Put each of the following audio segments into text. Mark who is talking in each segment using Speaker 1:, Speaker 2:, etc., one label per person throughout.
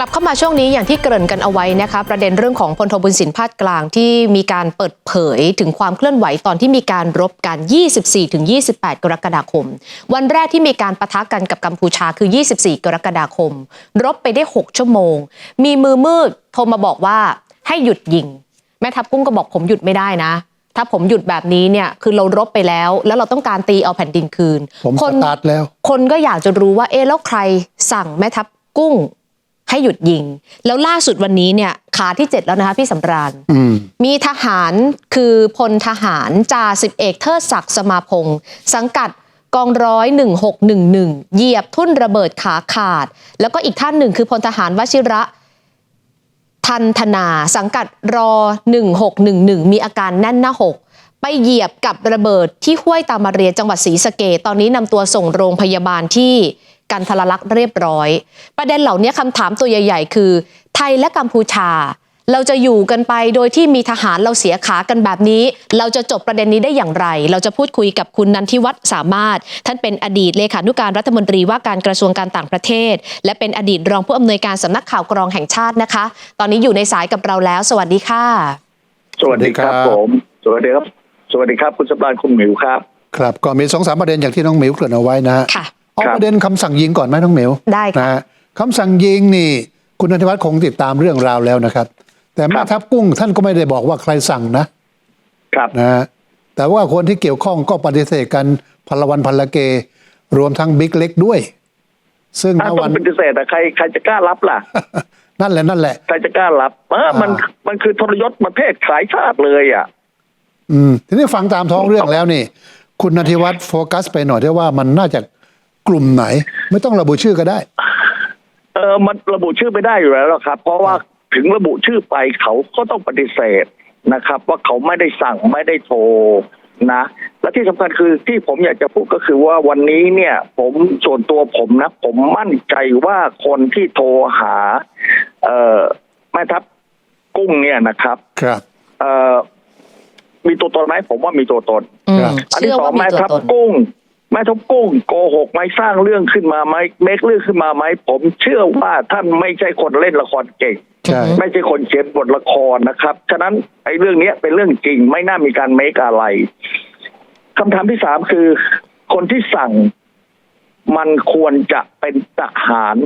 Speaker 1: ลับเข้ามาช่วงนี้อย่างที่เกริ่นกันเอาไว้นะคะประเด็นเรื่องของพลโทบุญสินพาดกลางที่มีการเปิดเผยถึงความเคลื่อนไหวตอนที่มีการรบกัน 24-28 กรกฎาคม วันแรกที่มีการปะทะกันกับกัมพูชาคือ 24 กรกฎาคม รบไปได้ 6 ชั่วโมง มีมือมืดโทรมาบอกว่าให้หยุดยิง แม่ทัพกุ้งก็บอกผมหยุดไม่ได้นะ ถ้าผมหยุดแบบนี้เนี่ยคือเรารบไปแล้ว แล้วเราต้องการตีเอาแผ่นดินคืน
Speaker 2: ผม
Speaker 1: ค
Speaker 2: ส
Speaker 1: น
Speaker 2: ตาร์ทแล้ว
Speaker 1: คนก็อยากจะรู้ว่าเอ๊ะแล้วใครสั่งแม่ทัพกุ้ง ให้หยุดยิง แล้วล่าสุดวันนี้เนี่ยขาที่ 7 แล้วนะคะพี่สำราญ
Speaker 2: อืม
Speaker 1: มีทหารคือพลทหารจ่าสิบเอกเทิดศักดิ์สมาพงศ์สังกัดกองร้อย 1611 เหยียบทุ่นระเบิดขาขาด แล้วก็อีกท่านหนึ่งคือพลทหารวชิระทันธนาสังกัดรอ 1611 มีอาการแน่นหน้าอก ไปเหยียบกับระเบิดที่ห้วยตามาเรียจังหวัดศรีสะเกดตอนนี้นำตัวส่งโรงพยาบาลที่ กันทรลักษณ์เรียบร้อย ประเด็นเหล่านี้คำถามตัวใหญ่ ๆ คือ ไทยและกัมพูชา เราจะอยู่กันไปโดยที่มีทหารเราเสียขากันแบบนี้ เราจะจบประเด็นนี้ได้อย่างไร เราจะพูดคุยกับคุณนันทิวัฒน์สามารถ ท่านเป็นอดีตเลขานุการรัฐมนตรีว่าการกระทรวงการต่างประเทศ และเป็นอดีตรองผู้อำนวยการสำนักข่าวกรองแห่งชาตินะคะ ตอนนี้อยู่ในสายกับเราแล้ว สวัสดีค่ะ
Speaker 3: สวัสดีครับ
Speaker 2: สวัสดีครับ
Speaker 3: ผมสวัสดีครับสวัสดีครับคุณสำราญคุณหมิวครับ
Speaker 2: ครับก็มีสองสามประเด็นอย่างที่น้องหมิวเกริ่นเอาไว้นะฮะ
Speaker 1: ค่ะ
Speaker 2: เอา
Speaker 3: ครับ
Speaker 2: ประเด็นคำสั่งยิงก่อนไหมน้องหมิว
Speaker 1: ได้ค่ะ
Speaker 2: นะฮะคำสั่งยิงนี่ คุณนันทวัฒน์คงติดตามเรื่องราวแล้วนะครับ แต่แม่ทัพกุ้งท่านก็ไม่ได้บอกว่าใครสั่งนะครับ นะฮะแต่ว่าคนที่เกี่ยวข้องก็ปฏิเสธกันพลวันพลเก รวมทั้งบิ๊กเล็กด้วย ซึ่ง
Speaker 3: ถ้า
Speaker 2: ณ
Speaker 3: ต้
Speaker 2: วั
Speaker 3: อนงเป็นเกษตรอะใครใครจะกล้ารับล่ะ
Speaker 2: นั่นแหละนั่นแหละ
Speaker 3: ใครจะกล้ารับเออมัน
Speaker 2: อ่า
Speaker 3: มันคือทรยศประเทศขายชาติเลยอะ
Speaker 2: อืมทีนี้ฟังตามท้องเรื่องแล้วนี่ คุณนันทิวัฒน์โฟกัสไปหน่อยที่ว่ามันน่าจะ กลุ่มไหน ไม่ต้องระบุชื่อก็ได้
Speaker 3: เออมันระบุชื่อไม่ได้อยู่แล้วล่ะครับ เพราะว่าถึงระบุชื่อไปเขาก็ต้องปฏิเสธนะครับ ว่าเขาไม่ได้สั่งไม่ได้โทรนะ และที่สำคัญคือที่ผมอยากจะพูดก็คือว่าวันนี้เนี่ย ผมส่วนตัวผมนะ ผมมั่นใจว่าคนที่โทรหา เอ่อแม่ทัพกุ้งเนี่ยนะครับ
Speaker 2: ครับ
Speaker 3: เอ่อมีตัวตนไหมผมว่ามีตัวตน
Speaker 1: อื
Speaker 2: ครั
Speaker 1: ม
Speaker 2: บ
Speaker 3: อัน
Speaker 1: เชื่
Speaker 3: ที่
Speaker 1: อ
Speaker 3: สอ
Speaker 1: ว่างมี
Speaker 3: แม่
Speaker 1: ตัว
Speaker 3: ทัพ
Speaker 1: ตน
Speaker 3: กุ้ง แม่ทัพกุ้งโกหกไหมสร้างเรื่องขึ้นมาไหมเมคเรื่องขึ้นมาไหมผมเชื่อว่าท่านไม่ใช่คนเล่นละครเก่ง
Speaker 2: ใช่
Speaker 3: ไม่ใช่คนเขียนบทละครนะครับ ฉะนั้นไอ้เรื่องเนี้ยเป็นเรื่องจริงไม่น่ามีการเมคอะไรคำถามที่สามคือ คนที่สั่งมันควรจะเป็นทหาร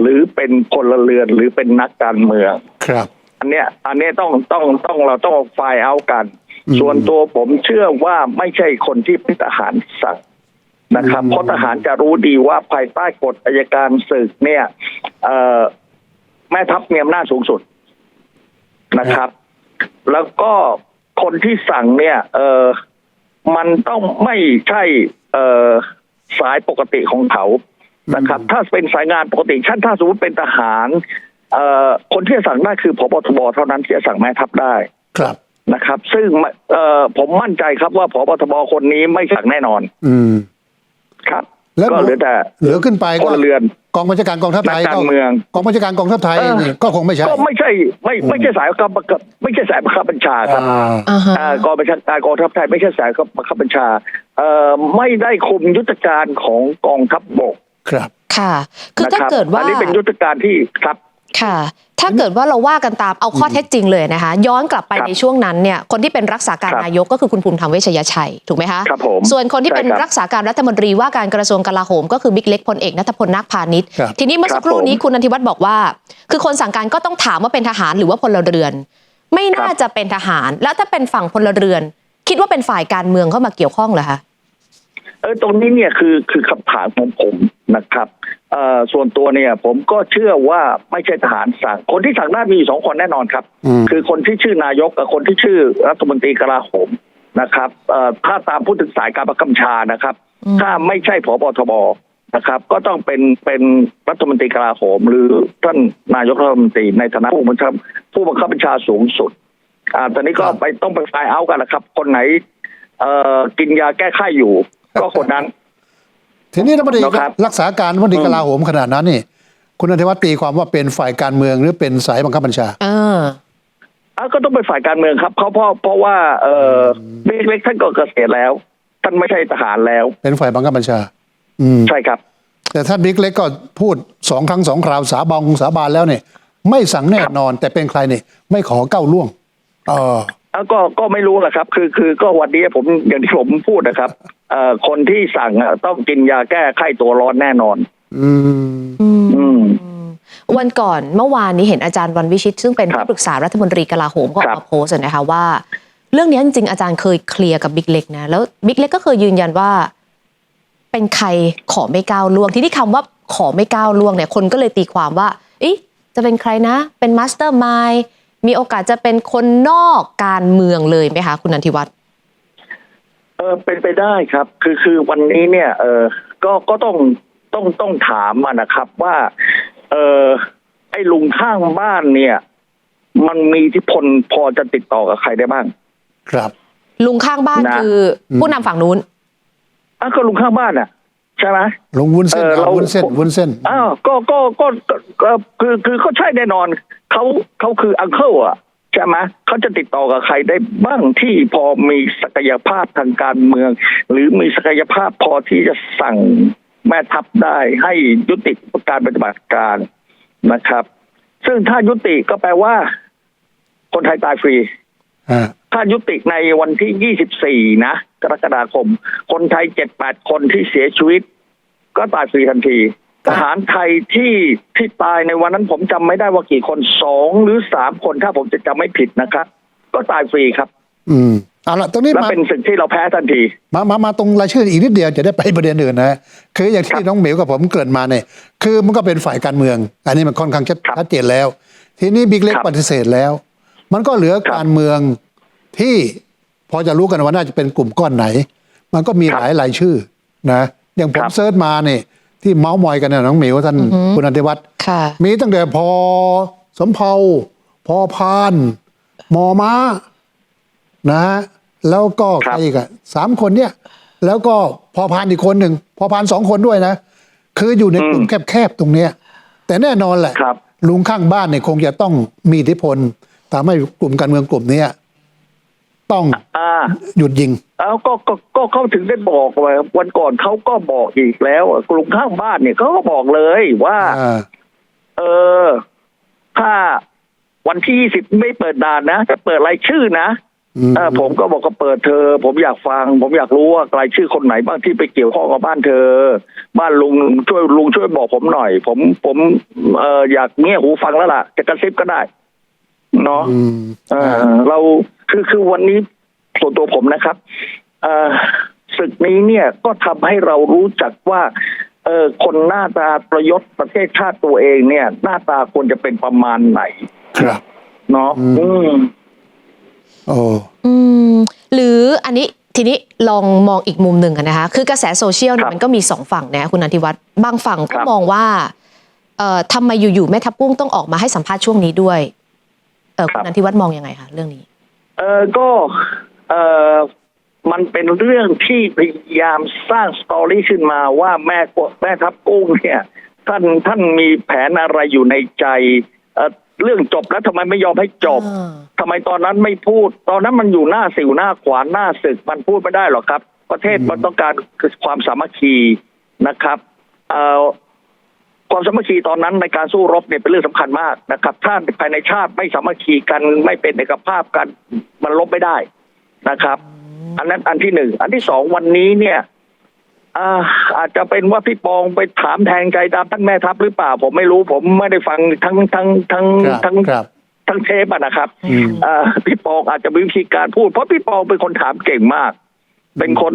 Speaker 3: หรือเป็นพลเรือนหรือเป็นนักการเมือง
Speaker 2: ครับ
Speaker 3: อันเนี้ย อันเนี้ยต้องต้องต้องเราต้องไฟล์เอากัน
Speaker 2: อืม
Speaker 3: ส่วนตัวผมเชื่อว่าไม่ใช่คนที่เป็นทหารสั่ง นะครับ
Speaker 2: อืม
Speaker 3: เพราะทหารจะรู้ดีว่าภายใต้กฎอายการศึกเนี่ยเอ่อแม่ทัพมีอำนาจสูงสุดนะครับ แล้วก็คนที่สั่งเนี่ย เออมันต้องไม่ใช่เออสายปกติของเขานะครับ ถ้าเป็นสายงานปกติเช่นถ้าสมมติเป็นทหารเอ่อคนที่จะสั่งได้คือพบทบเท่านั้นที่จะสั่งแม่ทัพได้
Speaker 2: ครับ
Speaker 3: นะครับ ซึ่งเอ่อผมมั่นใจครับว่าพบทบคนนี้ไม่สั่งแน่นอน
Speaker 2: อืม
Speaker 3: ครับ
Speaker 2: แล้ว
Speaker 3: ก็เหลือแต่
Speaker 2: เหลือขึ้นไป
Speaker 3: พ
Speaker 2: ก็
Speaker 3: ลเรือน
Speaker 2: กองบัญชาการกองทัพไทย
Speaker 3: นักการเมือง
Speaker 2: กองบัญชาการกองทัพไทย
Speaker 3: เออ
Speaker 2: นี่ก็คงไม่ใช่
Speaker 3: ก็ไม่ใช่ไม่ไม่ใช่สายบังคับไม่ใช่สายบังคับบัญชาครับ
Speaker 2: อ่า
Speaker 1: อ่าฮะ
Speaker 3: อ่ากองบัญชาการกองทัพไทยไม่ใช่สายบังคับบัญชาเอ่อไม่ได้คุมยุทธการของกองทัพบก
Speaker 2: ครับ
Speaker 1: ค่ะ คือ
Speaker 3: นะ
Speaker 1: ถ้า
Speaker 3: ครับ
Speaker 1: เกิดว่า
Speaker 3: อันนี้เป็นยุทธการที่ครับ
Speaker 1: ค่ะ ถ้าเกิดว่าเราว่ากันตามเอาข้อเท็จจริงเลยนะคะ ย้อนกลับไป
Speaker 3: ครับ
Speaker 1: ในช่วงนั้นเนี่ยคนที่เป็นรักษาการ
Speaker 3: ครับ
Speaker 1: นายกก็คือคุณภูมิธรรมเวชยชัยถูกไหมคะ
Speaker 3: ครับผม
Speaker 1: ส่วนคนที่เป็น
Speaker 3: ใช่ครับ
Speaker 1: รักษาการรัฐมนตรีว่าการกระทรวงกลาโหม ก็คือบิ๊กเล็กพลเอกนัทพลนาคพาณิชย์
Speaker 2: ครับ
Speaker 1: ทีนี้เมื่อสักครู่
Speaker 3: ครับผม
Speaker 1: นี้คุณนันทิวัฒน์บอกว่า คือคนสั่งการก็ต้องถามว่าเป็นทหารหรือว่าพลเรือน ไม่น่า
Speaker 3: ครับ
Speaker 1: จะเป็นทหาร แล้วถ้าเป็นฝั่งพลเรือน คิดว่าเป็นฝ่ายการเมืองเข้ามาเกี่ยวข้องเหรอคะ
Speaker 3: เออตรงนี้เนี่ยคือคือคำถามของผมนะครับเอ่อส่วนตัวเนี่ยผมก็เชื่อว่าไม่ใช่ทหารสั่ง คนที่สั่งได้มีอยู่สองคนแน่นอนครับ
Speaker 2: อืม
Speaker 3: คือคนที่ชื่อนายกกับคนที่ชื่อรัฐมนตรีกลาโหมนะครับเอ่อถ้าตามพูดถึงสายการประกำชานะครับ
Speaker 1: อืม
Speaker 3: ถ้าไม่ใช่ผบทบนะครับ ก็ต้องเป็นเป็นรัฐมนตรีกลาโหม หรือท่านนายกรัฐมนตรีในฐานะผู้บังคับผู้บังคับบัญชาสูงสุดอ่าตอนนี้ก็
Speaker 2: ครับ
Speaker 3: ไปต้องไปไฟล์เอากันนะครับ คนไหนเอ่อกินยาแก้ไข้อยู่ ก็คนนั้น
Speaker 2: ทีนี้รัฐมนตรี
Speaker 3: นะครับ
Speaker 2: รักษาการรัฐมนตรี
Speaker 3: อืม
Speaker 2: กลาโหมขนาดนั้นนี่ คุณนันทวัฒน์ตีความว่าเป็นฝ่ายการเมืองหรือเป็นสายบังคับบัญชา
Speaker 1: เออ
Speaker 3: อะก็ต้องเป็นฝ่ายการเมืองครับเพราะเพราะเพราะว่า เออบิ๊กเล็กท่านก็เกษียณแล้ว ท่านไม่ใช่ทหารแล้ว
Speaker 2: เป็นฝ่ายบังคับบัญชา อืม
Speaker 3: ใช่ครับ
Speaker 2: แต่ท่านบิ๊กเล็กก็พูดสองครั้งสองคราวสาบองสาบานแล้วเนี่ยไม่สั่งแน่นอน แต่เป็นใครเนี่ยไม่ขอก้าวล่วง เออ
Speaker 3: แล้วก็ก็ไม่รู้แหละครับ คือคือก็วันนี้ผมอย่างที่ผมพูดนะครับเอ่อคนที่สั่งอะต้องกินยาแก้ไข้ตัวร้อนแน่นอน
Speaker 2: อืม
Speaker 1: อืม
Speaker 3: อืม
Speaker 1: วันก่อนเมื่อวานนี้เห็นอาจารย์วันวิชิต ซึ่งเป็น
Speaker 3: ครั
Speaker 1: ที่
Speaker 3: บ
Speaker 1: ปรึกษารัฐมนตรีกลาโหมก็ออก
Speaker 3: ครับ
Speaker 1: มาโพสต์นะคะว่า เรื่องนี้จริงๆอาจารย์เคยเคลียร์กับบิ๊กเล็กนะแล้วบิ๊กเล็กก็เคยยืนยันว่า เป็นใครขอไม่ก้าวล่วง ที่นี่คำว่าขอไม่ก้าวล่วงเนี่ยคนก็เลยตีความว่าเอ๊ะจะเป็นใครนะ เป็นมาสเตอร์มาย มีโอกาสจะเป็นคนนอกการเมืองเลยไหมคะคุณนันทิวัฒน์
Speaker 3: เออเป็นไปได้ครับ คือคือวันนี้เนี่ย เออก็ก็ต้องต้องต้องถามอะนะครับว่า เออไอ้ลุงข้างบ้านเนี่ย มันมีอิที่พลพอจะติดต่อกับใครได้บ้าง
Speaker 2: ครับ
Speaker 1: ลุงข้างบ้าน
Speaker 3: นะ
Speaker 1: คือผู้นำฝั่งนู้น
Speaker 3: อะก็ลุงข้างบ้านอะ ใช่ไหม
Speaker 2: ลงวุ้นเส้น
Speaker 3: เออ
Speaker 2: เอา
Speaker 3: เรา
Speaker 2: วุ้นเส้นวุ้นเส้น
Speaker 3: อ้าวก็ก็ก็ก็ก็คือคือเขาใช่แน่นอนเขาเขาคืออังเคิลอะใช่ไหมเขาจะติดต่อกับใครได้บ้างที่พอมีศักยภาพทางการเมือง หรือมีศักยภาพพอที่จะสั่งแม่ทัพได้ให้ยุติการปฏิบัติการนะครับ ซึ่งถ้ายุติก็แปลว่า คนไทยตายฟรี
Speaker 2: อ่า
Speaker 3: ถ้ายุติในวันที่ 24 นะ กรกฎาคม คนไทย 7-8 คนที่เสียชีวิต ก็ตายฟรีทันที ทหารไทยที่ที่ตายในวันนั้นผมจำไม่ได้ว่ากี่คนสองหรือสามคนถ้าผมจะจำไม่ผิดนะครับ ก็ตายฟรีครับ
Speaker 2: อืมเอาละตรงนี้
Speaker 3: และ
Speaker 2: มา
Speaker 3: เป็นสิ่งที่เราแพ้ทันที
Speaker 2: มามามาตรงรายชื่ออีกนิดเดียวจะได้ไปประเด็นอื่นนะคืออย่าง
Speaker 3: ครั
Speaker 2: ที่
Speaker 3: บ
Speaker 2: น้องเหมียวกับผมเกริดมาเนี่ยคือมันก็เป็นฝ่ายการเมือง อันนี้มันค่อนข้างชัด
Speaker 3: ครับ
Speaker 2: ชัดเจนแล้ว ทีนี้บิ๊กเล็ก
Speaker 3: ครับ
Speaker 2: ปฏิเสธแล้ว มันก็เหลือ
Speaker 3: ครับ
Speaker 2: การเมืองที่พอจะรู้กันว่าน่าจะเป็นกลุ่มก้อนไหน มันก็มี
Speaker 3: ครับ
Speaker 2: หลายรายชื่อนะอย่างผ
Speaker 3: ค
Speaker 2: ม
Speaker 3: รับ
Speaker 2: เซิร์ชมาเนี่ยที่เมาส์มอยกันเนี่ยน้องเหมียวท่านคุณอันติวัฒน์
Speaker 1: ค่ะ
Speaker 2: มีตั้งแต่พอสมเภาพอพานมอม้านะฮะแล้วก็
Speaker 3: ค
Speaker 2: ใค
Speaker 3: รั
Speaker 2: ร
Speaker 3: บ
Speaker 2: อีกอะสามคนเนี่ย แล้วก็พอพานอีกคนหนึ่งพอพานสองคนด้วยนะ คืออยู่ในกลุ่มแคบๆตรงเนี้ย แต่แน่นอนแหละ
Speaker 3: ครับ
Speaker 2: ลุงข้างบ้านเนี่ยคงจะต้องมีอิทธิพล ทำให้กลุ่มการเมืองกลุ่มเนี้ยต้อง
Speaker 3: อ่า
Speaker 2: หยุดยิง
Speaker 3: เอาก็ก็ก็เขาถึงได้บอกว่าวันก่อนเขาก็บอกอีกแล้วอะกลุ่มข้างบ้านเนี่ยเขาก็บอกเลยว่า
Speaker 2: อ่า
Speaker 3: เออ ถ้าวันที่ยี่สิบไม่เปิดด่านนะจะเปิดรายชื่อนะ
Speaker 2: อืม
Speaker 3: เออผมก็บอกก็เปิดเธอ ผมอยากฟัง ผมอยากรู้ว่ารายชื่อคนไหนบ้างที่ไปเกี่ยวข้องกับบ้านเธอ บ้านลุงช่วยลุงช่วยบอกผมหน่อย ผมผมเอออยากเงี่ยหูฟังแล้วล่ะ จะกระซิบก็ได้ เนาะ
Speaker 2: อืม
Speaker 3: เออเราคือคือวันนี้ส่วนตัวผมนะครับเออศึกนี้เนี่ยก็ทำให้เรารู้จักว่า เออคนหน้าตาประยศประเทศชาติตัวเองเนี่ย หน้าตาควรจะเป็นประมาณไหน
Speaker 2: ครับ
Speaker 3: เนาะ
Speaker 2: อืม
Speaker 3: อืม
Speaker 2: โอ้
Speaker 1: อืม หรืออันนี้ทีนี้ลองมองอีกมุมหนึ่งกันนะคะ คือกระแสโซเชียลเนี่
Speaker 3: ครั
Speaker 1: ย
Speaker 3: บ
Speaker 1: มันก็มีสองฝั่งนะคุณนันทิวัฒน์บางฝั่ง
Speaker 3: ค
Speaker 1: ก็
Speaker 3: รับ
Speaker 1: มองว่าเอ่อทำไมอยู่ๆแม่ทัพกุ้งต้องออกมาให้สัมภาษณ์ช่วงนี้ด้วยเออ คุณนันทิวัฒน์มองยังไงคะเรื่องนี้
Speaker 3: เออก็เออมันเป็นเรื่องที่พยายามสร้างสตอรี่ขึ้นมาว่าแม่กแม่ทัพกุ้งเนี่ย ท่านท่านมีแผนอะไรอยู่ในใจเออเรื่องจบแล้วทำไมไม่ยอมให้จบ
Speaker 1: อ่า
Speaker 3: ทำไมตอนนั้นไม่พูด ตอนนั้นมันอยู่หน้าสิวหน้าขวานหน้าศึกมันพูดไม่ได้หรอกครับ ประเทศมันต้องการคือความสามัคคีนะครับเอ่อ ความสามัคคีตอนนั้นในการสู้รบเนี่ยเป็นเรื่องสำคัญมากนะครับ ถ้าภายในชาติไม่สามัคคีกันไม่เป็นเอกภาพกันมันลบไม่ได้นะครับ อันนั้นอันที่หนึ่งอันที่สองวันนี้เนี่ยอ่าอาจจะเป็นว่าพี่ปองไปถามแทงใจดำท่านแม่ทัพหรือเปล่า ผมไม่รู้ผมไม่ได้ฟังทั้งทั้งทั้ง
Speaker 2: ครับ
Speaker 3: ทั้ง
Speaker 2: ครับ
Speaker 3: ทั้งเทปอะนะครับ
Speaker 2: อืม
Speaker 3: เอ่อพี่ปองอาจจะมีวิธีการพูด เพราะพี่ปองเป็นคนถามเก่งมาก เป็นคน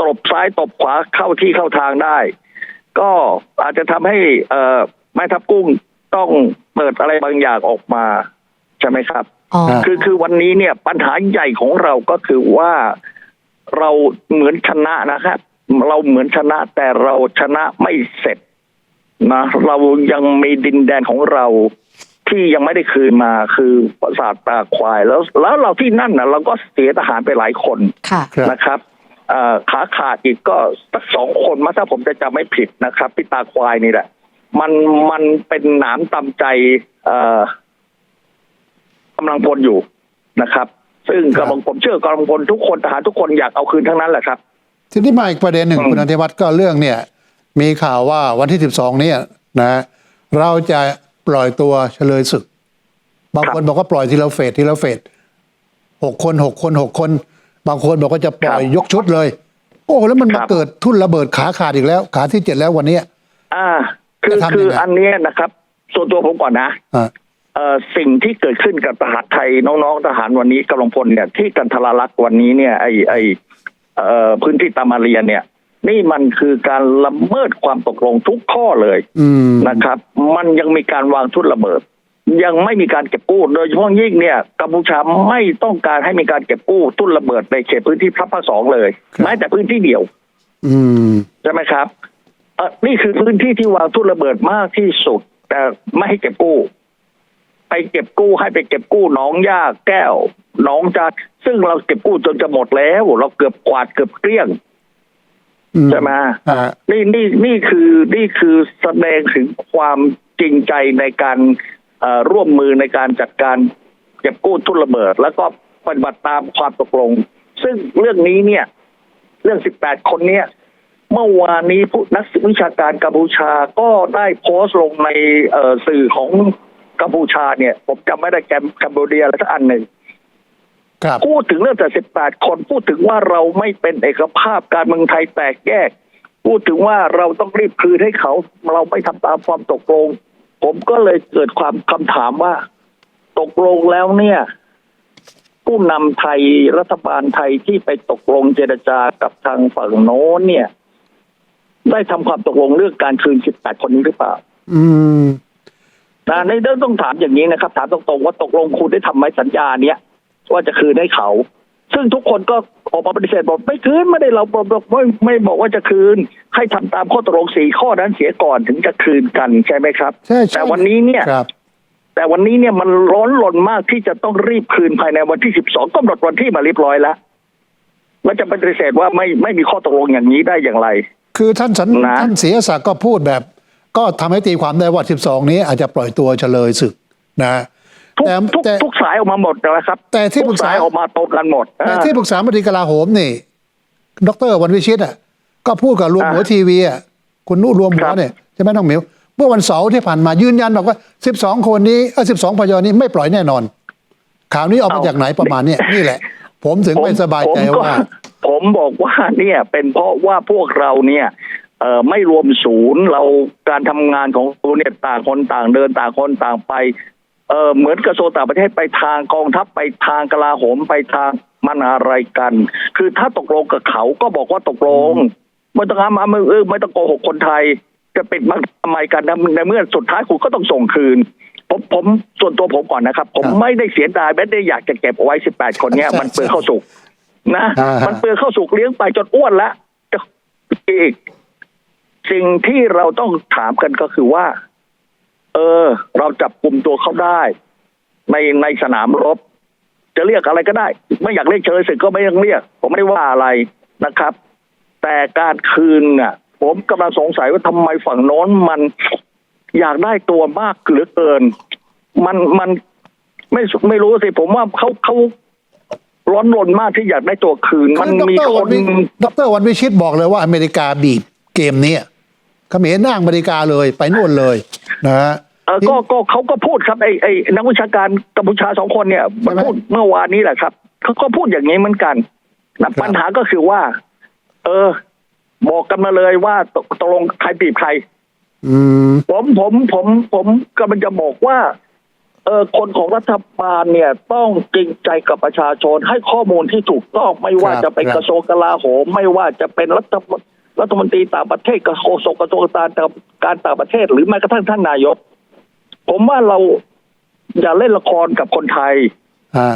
Speaker 3: ตบซ้ายตบขวาเข้าที่เข้าทางได้ ก็อาจจะทำให้เอ่อแม่ทัพกุ้งต้องเปิดอะไรบางอย่างออกมาใช่ไหมครับ
Speaker 1: อ๋อ
Speaker 2: ครับ
Speaker 3: คือคือวันนี้เนี่ยปัญหาใหญ่ของเราก็คือว่าเราเหมือนชนะนะครับ เราเหมือนชนะแต่เราชนะไม่เสร็จนะเรายังมีดินแดนของเราที่ยังไม่ได้คืนมาคือปราสาทตาควายแล้ว แล้วเราที่นั่นนะเราก็เสียทหารไปหลายคน
Speaker 1: ค่ะ
Speaker 2: ครับ
Speaker 3: นะครับเอ่อ ขาขาดอีกก็สักสองคนมาถ้าผมจะจำไม่ผิดนะครับพี่ตาควายนี่แหละ มันมันเป็นหนามตำใจเอ่อกำลังพลอยู่นะครับ ซึ่ง
Speaker 2: ครับ
Speaker 3: กำลังผมเชื่อกำลังพลทุกคนทหารทุกคนอยากเอาคืนทั้งนั้นแหละครับ
Speaker 2: ทีนี้มาอีกประเด็นหนึ่ง
Speaker 3: อืม
Speaker 2: คุณอธิวัตรก็เรื่องเนี่ย มีข่าวว่าวันที่12เนี่ยนะเราจะปล่อยตัวเฉลยศึก บางคนบอกว่าปล่อยทีละเฟสทีละเฟสหกคนหกคนหกคน บางคนบอกว่าจะปล่อย
Speaker 3: ครับ
Speaker 2: ยกชุดเลย โอ้แล้วมัน
Speaker 3: ค
Speaker 2: มา
Speaker 3: รับ
Speaker 2: เกิดทุ่นระเบิดขาขาดอีกแล้ว ขาที่เจ็ดแล้ววันเนี้ย
Speaker 3: อ่า คือ
Speaker 2: จะทำยังไง
Speaker 3: คืออันเนี้ยนะครับ ส่วนตัวผมก่อนนะ
Speaker 2: อ่า
Speaker 3: เอ่อสิ่งที่เกิดขึ้นกับทหารไทยน้องๆทหารวันนี้กำลังพลเนี่ย ที่กันทราลักษณ์วันนี้เนี่ยไอไอเอ่อพื้นที่ตามาเรียนเนี่ย นี่มันคือการละเมิดความตกลงทุกข้อเลย
Speaker 2: อืม
Speaker 3: นะครับ มันยังมีการวางทุนระเบิด ยังไม่มีการเก็บกู้ โดยเฉพาะยิ่งเนี่ยกัมพูชาไม่ต้องการให้มีการเก็บกู้ทุนระเบิดในเขตพื้นที่พระภาคสองเลย
Speaker 2: ครับ
Speaker 3: แม้แต่พื้นที่เดียว
Speaker 2: อืม
Speaker 3: ใช่ไหมครับเออนี่คือพื้นที่ที่วางทุนระเบิดมากที่สุด แต่ไม่ให้เก็บกู้ ไปเก็บกู้ให้ไปเก็บกู้หนองย่าแก้วหนองจาซึ่งเราเก็บกู้จนจะหมดแล้ว เราเกือบกวาดเกือบเกลี้ยง
Speaker 2: อืม
Speaker 3: ใช่ไหม
Speaker 2: อ่า
Speaker 3: นี่นี่นี่คือนี่คือแสดงถึงความจริงใจในการเอ่อ ร่วมมือในการจัดการเก็บกู้ทุนระเบิด แล้วก็ปฏิบัติตามความตกลง ซึ่งเรื่องนี้เนี่ย เรื่อง 18 คนเนี่ย เมื่อวานนี้ผู้นักวิชาการกัมพูชาก็ได้โพสต์ลงในเอ่อสื่อของกัมพูชาเนี่ย ผมจำไม่ได้แกมกัมพูเดียอะไรสักอันหนึ่ง
Speaker 2: ครับ
Speaker 3: พูดถึงเรื่องแต่ 18 คนพูดถึงว่าเราไม่เป็นเอกภาพการเมืองไทยแตกแยก พูดถึงว่าเราต้องรีบคืนให้เขา เราไม่ทำตามความตกลง ผมก็เลยเกิดความคำถามว่า ตกลงแล้วเนี่ย ผู้นำไทยรัฐบาลไทยที่ไปตกลงเจรจากับทางฝั่งโน้นเนี่ย ได้ทำความตกลงเรื่องการคืน 18 คนนี้หรือเปล่า
Speaker 2: อืม
Speaker 3: นะในเรื่องต้องถามอย่างนี้นะครับ ถามตรงๆว่าตกลงคุณได้ทำไหมสัญญาเนี้ยว่าจะคืนให้เขา ซึ่งทุกคนก็ออกมาปฏิเสธบอกไม่คืนไม่ได้เราบอกไม่ไม่บอกว่าจะคืน ให้ทำตามข้อตกลงสี่ข้อนั้นเสียก่อนถึงจะคืนกันใช่ไหมครับ
Speaker 2: ใช่ใช่
Speaker 3: แต่วันนี้เนี่ย
Speaker 2: ครับ
Speaker 3: แต่วันนี้เนี่ยมันร้อนรนมากที่จะต้องรีบคืนภายในวันที่สิบสองกำหนดวันที่มาเรียบร้อยแล้วแล้วจะปฏิเสธว่าไม่ไม่มีข้อตกลงอย่างนี้ได้อย่างไร
Speaker 2: คือท่านสัน
Speaker 3: นะ
Speaker 2: ท่านเสียศักดิ์ก็พูดแบบ ก็ทำให้ตีความได้ว่า12นี้อาจจะปล่อยตัวเฉลยศึกนะ
Speaker 3: ทุก
Speaker 2: แต่
Speaker 3: ทุก
Speaker 2: แต่
Speaker 3: ทุกสายออกมาหมดนะครับ
Speaker 2: แต่ที่ปรึ
Speaker 3: ทุ
Speaker 2: ก
Speaker 3: ก
Speaker 2: ษา
Speaker 3: สายออกมาตรงกันหมด
Speaker 2: แต่
Speaker 3: อ่า
Speaker 2: ที่ปรึกษามนตรีกลาโหมนี่ ดรวันวิชิตอะก็พูดกับรวม
Speaker 3: อ่า
Speaker 2: หัวทีวีอะคุณนุรวมหั
Speaker 3: ควรับ
Speaker 2: เนี่ยใช่ไหมน้องหมิวเมื่อวันเสาร์ที่ผ่านมายืนยันบอกว่า 12 คนนี้เออ12พยอนี้ไม่ปล่อยแน่นอน ข่าวนี้เอามาจากไหนประมาณเนี้ยนี่แหละ ผมถึงไม่สบายใจ
Speaker 3: ผมก็
Speaker 2: ว่า
Speaker 3: ผมบอกว่าเนี่ยเป็นเพราะว่าพวกเราเนี่ยเอ่อไม่รวมศูนย์เราการทำงานของเราเนี่ยต่างคนต่างเดินต่างคนต่างไป เออเหมือนกระทรวงต่างประเทศไปทางกองทัพไปทางกลาโหมไปทางมันอะไรกัน คือถ้าตกลงกับเขาก็บอกว่าตกลงไม่ต้องมาไม่เออไม่ต้องโกหกคนไทย จะปิดบังทำไมกันนะในเมื่อสุดท้ายคุณก็ต้องส่งคืนผมผมส่วนตัวผมก่อนนะครับ ผม
Speaker 2: ครับ
Speaker 3: ไม่ได้เสียดายไม่ได้อยากจะเก็บเอาไว้18คนเนี้ย
Speaker 2: ใช่
Speaker 3: มันเปลืองข้าวสุกนะ
Speaker 2: อ่าฮะ
Speaker 3: มันเปลืองข้าวสุกเลี้ยงไปจนอ้วนแล้วจะอีก สิ่งที่เราต้องถามกันก็คือว่า เออ เราจับกลุ่มตัวเขาได้ ในในสนามรบ จะเรียกอะไรก็ได้ ไม่อยากเรียกเชยศึกก็ไม่ต้องเรียก ผมไม่ได้ว่าอะไรนะครับ แต่การคืนน่ะ ผมกำลังสงสัยว่าทำไมฝั่งโน้นมันอยากได้ตัวมากเหลือเกิน มันมันไม่ไม่รู้สิผมว่าเขาเขาร้อนรนมากที่อยากได้ตัวคืน มัน
Speaker 2: คือ
Speaker 3: มี
Speaker 2: ดร
Speaker 3: ค
Speaker 2: วัน
Speaker 3: น
Speaker 2: วิดรวันวิชิตบอกเลยว่าอเมริกาบีบเกมนี้เขมรนั่งอเมริกาเลยไปนู่นเลย นะฮะ
Speaker 3: เออก็ก็เขาก็พูดครับไอ้ไอ้นักวิชาการกัมพูชาสองคนเนี่ยมัน
Speaker 2: ใช่ไหม
Speaker 3: พูดเมื่อวานนี้แหละครับเขาก็พูดอย่างนี้เหมือนกันนะครับปัญหาก็คือว่า เออ บอกกันมาเลยว่าตกตกลงใครปีบใคร
Speaker 2: อืม
Speaker 3: ผมผมผมผมกำลังจะบอกว่า เออคนของรัฐบาลเนี่ย ต้องจริงใจกับประชาชนให้ข้อมูลที่ถูกต้องไม่ว่า
Speaker 2: ครับ
Speaker 3: จะเป็น
Speaker 2: ครับ
Speaker 3: กระทรวงกลาโหม ไม่ว่าจะเป็นรัฐมน รัฐมนตรีต่างประเทศกระทรวงกระทรวงการการต่างประเทศ หรือแม้กระทั่งท่านนายก ผมว่าเราอย่าเล่นละครกับคนไทย
Speaker 2: ฮะ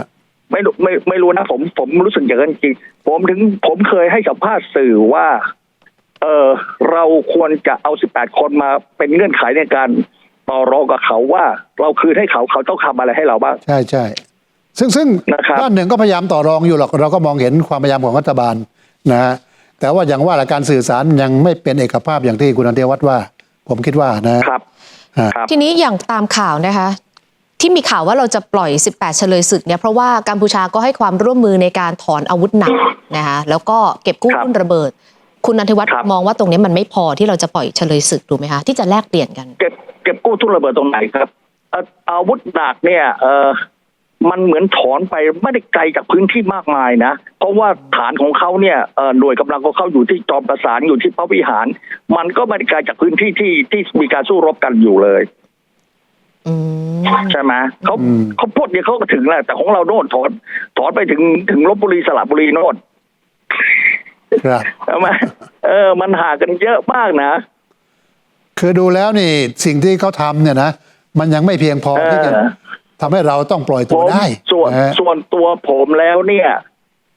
Speaker 3: ไม่รู้ไม่ไม่รู้นะผมผมรู้สึกอย่างนั้นจริง ผมถึงผมเคยให้สัมภาษณ์สื่อว่า เออเราควรจะเอา18คนมาเป็นเงื่อนไขในการต่อรองกับเขาว่า เราคืนให้เขาเขาต้องทำอะไรให้เราบ้าง
Speaker 2: ใช่ใช่ซึ่งซึ่ง
Speaker 3: นะครับ
Speaker 2: ด้านหนึ่งก็พยายามต่อรองอยู่หรอก เราก็มองเห็นความพยายามของรัฐบาลนะฮะ แต่ว่าอย่างว่าแหละการสื่อสารยังไม่เป็นเอกภาพอย่างที่คุณอันเทวัฒน์ว่า ผมคิดว่านะ
Speaker 3: ครับ
Speaker 2: ฮะ
Speaker 3: ครับ
Speaker 1: ทีนี้อย่างตามข่าวนะคะ ที่มีข่าวว่าเราจะปล่อย 18 เฉลยศึกเนี่ยเพราะว่ากัมพูชาก็ให้ความร่วมมือในการถอนอาวุธหนักนะคะแล้วก็เก็บกู้
Speaker 3: ครับ
Speaker 1: รุ่นระเบิด คุณนันทวัฒน์
Speaker 3: ครับ
Speaker 1: มองว่าตรงนี้มันไม่พอที่เราจะปล่อยเฉลยศึกถูกไหมคะที่จะแลกเปลี่ยนกัน
Speaker 3: เก็บก็บกู้ทุนระเบิดตรงไหนครับเอ่ออาวุธหนักเนี่ยเออ มันเหมือนถอนไปไม่ได้ไกลจากพื้นที่มากมายนะ เพราะว่าฐานของเขาเนี่ยเอ่อหน่วยกำลังของเขาอยู่ที่จอมประสานอยู่ที่พระวิหาร มันก็ไม่ได้ไกลจากพื้นที่ที่ที่มีการสู้รบกันอยู่เลย
Speaker 1: อืม
Speaker 3: ใช่ไหมเขา
Speaker 2: อืม
Speaker 3: เขาพูดเนี่ยเขาก็ถึงแหละแต่ของเราโน่นถอนถอนไปถึงถึงลบบุรีสระบุรีโน่น
Speaker 2: ครับ
Speaker 3: ใช่ไหมเออ มันห่างกันเยอะมากนะ
Speaker 2: คือดูแล้วนี่ สิ่งที่เขาทำเนี่ยนะมันยังไม่เพียงพอ
Speaker 3: เออ
Speaker 2: ที่จะ ทำให้เราต้องปล่อย
Speaker 3: ผ
Speaker 2: ตัว
Speaker 3: ม
Speaker 2: ได้
Speaker 3: ส่วน
Speaker 2: นะฮะ
Speaker 3: ส่วนตัวผมแล้วเนี่ย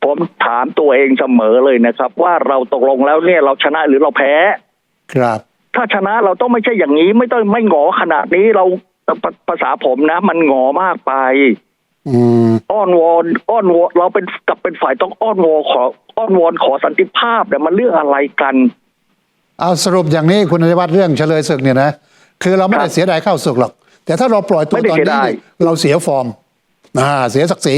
Speaker 3: ผมถามตัวเองเสมอเลยนะครับ ว่าเราตกลงแล้วเนี่ยเราชนะหรือเราแพ้
Speaker 2: ครับ
Speaker 3: ถ้าชนะเราต้องไม่ใช่อย่างนี้ ไม่ต้องไม่หงอขนาดนี้เราภาภาษาผมนะ มันหงอมากไป
Speaker 2: อืม
Speaker 3: อ้อนวอนอ้อนวอนเราเป็นกลับเป็นฝ่ายต้องอ้อนวอนขออ้อนวอนขอสันติภาพเนี่ยมันเรื่องอะไรกัน
Speaker 2: เอาสรุปอย่างนี้คุณนวัฒน์เรื่องเฉลยศึกเนี่ยนะคือเราไม่
Speaker 3: ครั
Speaker 2: ได้
Speaker 3: บ
Speaker 2: เสียดายเข้าศึกหรอก แต่ถ้าเราปล่อยตัว
Speaker 3: ไม่ได้
Speaker 2: ตอน
Speaker 3: เสีย
Speaker 2: นี้
Speaker 3: ดาย
Speaker 2: เราเสียฟอร์มอ่าเสียศักดิ์ศรี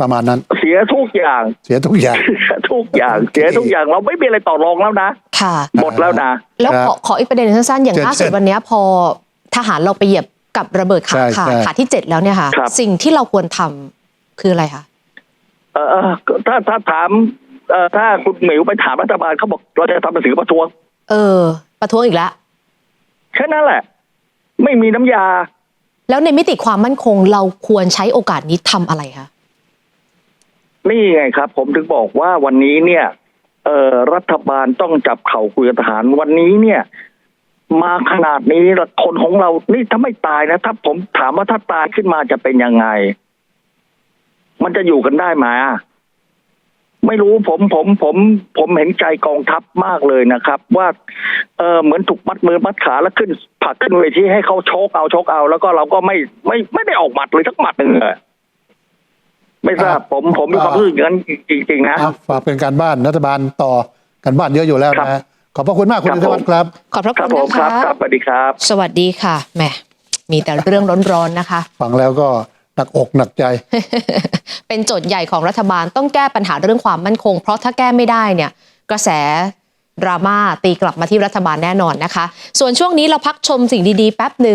Speaker 2: ประมาณนั้น
Speaker 3: เสียทุกอย่าง
Speaker 2: เสียทุกอย่าง
Speaker 3: เสียทุกอย่าง เสียทุกอย่างเราไม่มีอะไรต่อรองแล้วนะ
Speaker 1: ค่ะ
Speaker 3: หมดแล้วนะ
Speaker 1: แล้ว
Speaker 2: ครับ
Speaker 1: ขอขออีกประเด็นหนึ่งสั้นๆ อย่าง
Speaker 2: เชิญ
Speaker 1: ล่าสุด
Speaker 2: เชิญ
Speaker 1: วันเนี้ยพอทหารเราไปเหยียบกับระเบิดขา
Speaker 2: ใช่
Speaker 1: ขาด
Speaker 2: ใช่
Speaker 1: ขาที่เจ็ดแล้วเนี่ยค่ะ
Speaker 3: ครับ
Speaker 1: สิ่งที่เราควรทำคืออะไรคะ
Speaker 3: เออเออถ้าถ้าถามเออถ้าคุณหมิวไปถามรัฐบาลเขาบอกเราจะทำหนังสือประท้วง
Speaker 1: เออ ประท้วงอีกแล้ว
Speaker 3: แค่นั้นแหละ ไม่มีน้ำยา
Speaker 1: แล้วในมิติความมั่นคงเราควรใช้โอกาสนี้ทำอะไรคะ
Speaker 3: นี่ไงครับ ผมถึงบอกว่าวันนี้เนี่ยเออรัฐบาลต้องจับเข่าคุยกับทหารวันนี้เนี่ย มาขนาดนี้คนของเรา นี่ถ้าไม่ตายนะ ถ้าผมถามว่าถ้าตายขึ้นมาจะเป็นยังไง มันจะอยู่กันได้ไหมอะ ไม่รู้ผมผมผมผมเห็นใจกองทัพมากเลยนะครับ ว่าเออเหมือนถูกมัดมือมัดขาแล้วขึ้นผลักขึ้นเวทีให้เขาโชกเอาโชกเอา แล้วก็เราก็ไม่ไม่ไม่ได้ออกหมัดเลยสักหมัดหนึ่งเลยไม่ทราบผมผมมีความรู้สึกอย่างนั้นจริงๆนะ
Speaker 2: อะฝากเป็นการบ้านรัฐบาลต่อกันบ้านเยอะอยู่แล้ว
Speaker 3: ครับ
Speaker 2: นะฮะขอบพระคุณมากคุณ
Speaker 3: ครับ
Speaker 2: นวัฒน์ครับ
Speaker 1: ขอบพระ
Speaker 3: ค
Speaker 1: คุ
Speaker 3: รับ
Speaker 1: ณ
Speaker 3: ผม
Speaker 1: นะ
Speaker 3: ครั
Speaker 1: คะ
Speaker 3: บครับสวัสดีครับ
Speaker 1: สวัสดีค่ะแหมมีแต่เรื่องร้อนๆนะคะ
Speaker 2: ฟังแล้วก็ หนักอกหนักใจ
Speaker 1: เป็นโจทย์ใหญ่ของรัฐบาลต้องแก้ปัญหาเรื่องความมั่นคง เพราะถ้าแก้ไม่ได้เนี่ย กระแสดราม่าตีกลับมาที่รัฐบาลแน่นอนนะคะ ส่วนช่วงนี้เราพักชมสิ่งดีๆแป๊บหนึ่ง